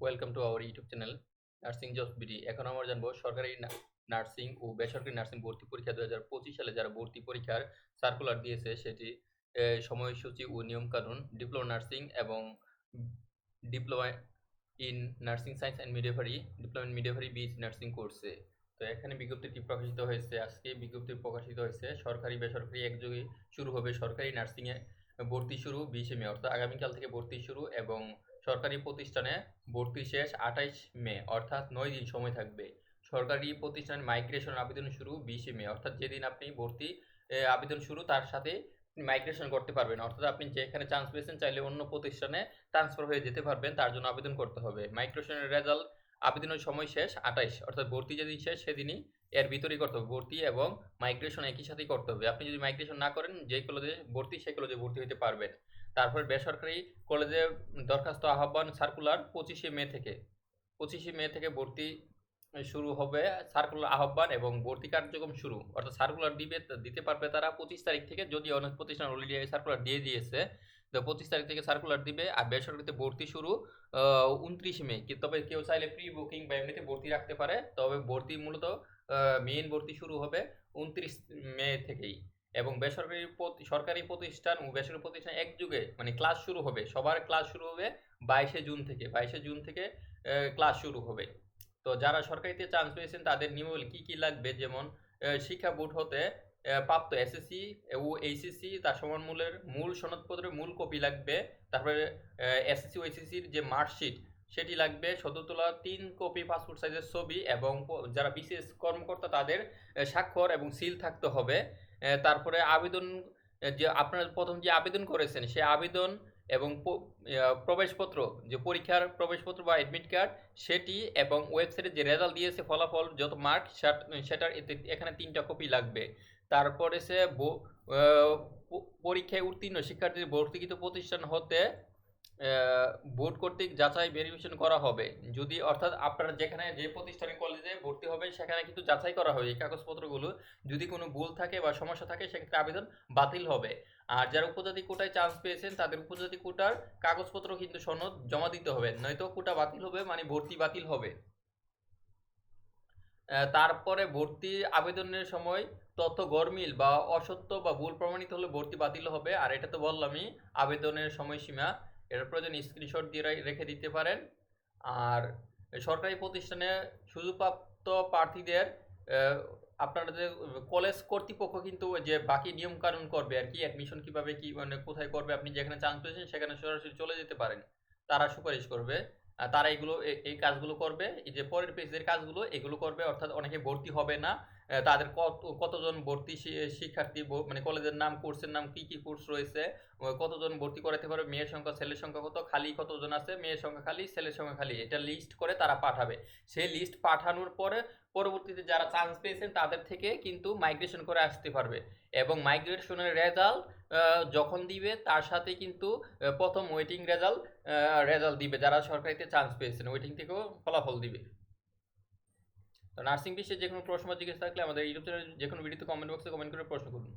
Welcome to our YouTube channel nursing jobs BD এখন আমরা জানব সরকারি নার্সিং ও বেসরকারি নার্সিং ভর্তি পরীক্ষা দু হাজার পঁচিশ সালে যারা ভর্তি পরীক্ষার সার্কুলার দিয়েছে সেটি সময়সূচি ও নিয়মকানুন ডিপ্লোমা নার্সিং এবং diploma in nursing science and midwifery diploma in midwifery BSc nursing কোর্সে তো এখানে বিজ্ঞপ্তিটি প্রকাশিত হয়েছে, আজকে বিজ্ঞপ্তি প্রকাশিত হয়েছে সরকারি বেসরকারি একযোগে শুরু হবে সরকারি নার্সিংয়ে ভর্তি শুরু বিশে মে, অর্থাৎ আগামীকাল থেকে ভর্তি শুরু এবং সরকারি প্রতিষ্ঠানে ভর্তি শেষ আঠাইশ মে, অর্থাৎ নয় দিন সময় থাকবে। সরকারি প্রতিষ্ঠানে মাইগ্রেশন আবেদন শুরু বিশে মে, অর্থাৎ যেদিন আপনি ভর্তি আবেদন শুরু, তার সাথে মাইগ্রেশন করতে পারবেন। অর্থাৎ আপনি যেখানে চান্স পেয়েছেন, চাইলে অন্য প্রতিষ্ঠানে ট্রান্সফার হয়ে যেতে পারবেন, তার জন্য আবেদন করতে হবে। মাইগ্রেশনের রেজাল্ট আবেদনের সময় শেষ, আঠাইশ। অর্থাৎ ভর্তি যেদিন শেষ, সেদিনই এর ভিতরেই করতে হবে। ভর্তি এবং মাইগ্রেশন একই সাথেই করতে হবে। আপনি যদি মাইগ্রেশন না করেন, যে কলেজে ভর্তি সেই কলেজে ভর্তি হতে পারবেন তারপর বেসরকারি কলেজে দরখাস্ত আহ্বান সার্কুলার পঁচিশে মে থেকে। পঁচিশে মে থেকে ভর্তি শুরু হবে সার্কুলার আহ্বান এবং ভর্তি কার্যক্রম শুরু। অর্থাৎ সার্কুলার দিবে, দিতে পারবে তারা পঁচিশ তারিখ থেকে। যদি অনেক প্রতিষ্ঠান অলরেডি সার্কুলার দিয়ে দিয়েছে তো পঁচিশ তারিখ থেকে সার্কুলার দিবে আর বেসরকারিতে ভর্তি শুরু উনত্রিশে মে। তবে কেউ চাইলে প্রি বুকিং বা এমনিতে ভর্তি রাখতে পারে। তবে ভর্তি মূলত মেইন ভর্তি শুরু হবে উনত্রিশ মে থেকেই। এবং বেসরকারি সরকারি প্রতিষ্ঠান ও বেসরকারি প্রতিষ্ঠান একযুগে মানে ক্লাস শুরু হবে। সবার ক্লাস শুরু হবে বাইশে জুন থেকে। বাইশে জুন থেকে ক্লাস শুরু হবে। তো যারা সরকারিতে চান্স পেয়েছেন, তাদের নিয়মাবলী কী কী লাগবে? যেমন শিক্ষা বোর্ড হতে প্রাপ্ত এসএসসি ও এইচএসসি তার সমান মূলের মূল সনদপত্রের মূল কপি লাগবে। তারপরে এসএসসি ও এইচএসসির যে মার্কশিট, সেটি লাগবে সদতলা তিন কপি পাসপোর্ট সাইজের ছবি এবং যারা বিশেষ কর্মকর্তা তাদের স্বাক্ষর এবং সিল থাকতে হবে। তারপরে আবেদন যে আপনারা প্রথম যে আবেদন করেছেন, সে আবেদন এবং প্রবেশপত্র, যে পরীক্ষার প্রবেশপত্র বা অ্যাডমিট কার্ড সেটি এবং ওয়েবসাইটে যে রেজাল্ট দিয়েছে ফলাফল, যত মার্ক সেটার এখানে তিনটা কপি লাগবে। তারপরে সে পরীক্ষায় উত্তীর্ণ শিক্ষার্থীর ভর্তিকৃত প্রতিষ্ঠান হতে বোর্ড কর্তৃক যাচাই ভেরিফিকেশন করা হবে। যদি, অর্থাৎ আপনারা যেখানে যে প্রতিষ্ঠানে কলেজে ভর্তি হবে সেখানে কিন্তু যাচাই করা হবে। এই কাগজপত্রগুলো যদি কোনো ভুল থাকে বা সমস্যা থাকে, সেক্ষেত্রে আবেদন বাতিল হবে। আর যারা উপজাতি কোটায় চান্স পেয়েছেন, তাদের উপজাতি কোটার কাগজপত্র কিন্তু সনদ জমা দিতে হবে। নয়তো কোটা বাতিল হবে মানে ভর্তি বাতিল হবে। তারপরে ভর্তি আবেদনের সময় তথ্য গরমিল বা অসত্য বা ভুল প্রমাণিত হলে ভর্তি বাতিল হবে। আর এটা তো বললামই, আবেদনের সময়সীমা। এর প্রয়োজন স্ক্রিনশট দিয়ে রেখে দিতে পারেন। আর সরকারি প্রতিষ্ঠানে সুযোগপ্রাপ্ত প্রার্থীদের আপনারা যে কলেজ কর্তৃপক্ষ কিন্তু যে বাকি নিয়ম কানুন করবে আর কি অ্যাডমিশন কীভাবে কি মানে কোথায় করবে আপনি যেখানে চান্স পেয়েছেন সেখানে সরাসরি চলে যেতে পারেন। তারা সুপারিশ করবে। তারা এগুলো এই কাজগুলো করবে। এই যে পরের পেজের কাজগুলো, এগুলো করবে, অর্থাৎ অনেকে ভর্তি হবে না। তাদের কত, কতজন ভর্তি শিক্ষার্থী মানে কলেজের নাম, কোর্সের নাম কি কি কোর্স রয়েছে? কতজন ভর্তি করাতে পারবে? মেয়ের সংখ্যা, ছেলের সংখ্যা কত? খালি কতজন আছে? মেয়ের সংখ্যা খালি, ছেলের সংখ্যা খালি। এটা লিস্ট করে তারা পাঠাবে। সেই লিস্ট পাঠানোর পরে, পরবর্তীতে যারা চান্স পেয়েছেন, তাদের থেকে কিন্তু মাইগ্রেশন করে আসতে পারবে। এবং মাইগ্রেশনের রেজাল্ট যখন দিবে, তার সাথে কিন্তু প্রথম ওয়েটিং রেজাল্ট রেজাল্ট দিবে। যারা সরকারিতে চান্স পেয়েছেন ওয়েটিং থেকেও ফলাফল দিবে। নার্সিং বিষয়ে যে কোনো প্রশ্ন জিজ্ঞেস থাকলে আমাদের ইউটিউব চ্যানেল যে কোনো ভিডিওতে কমেন্ট বক্সে কমেন্ট করে প্রশ্ন করুন।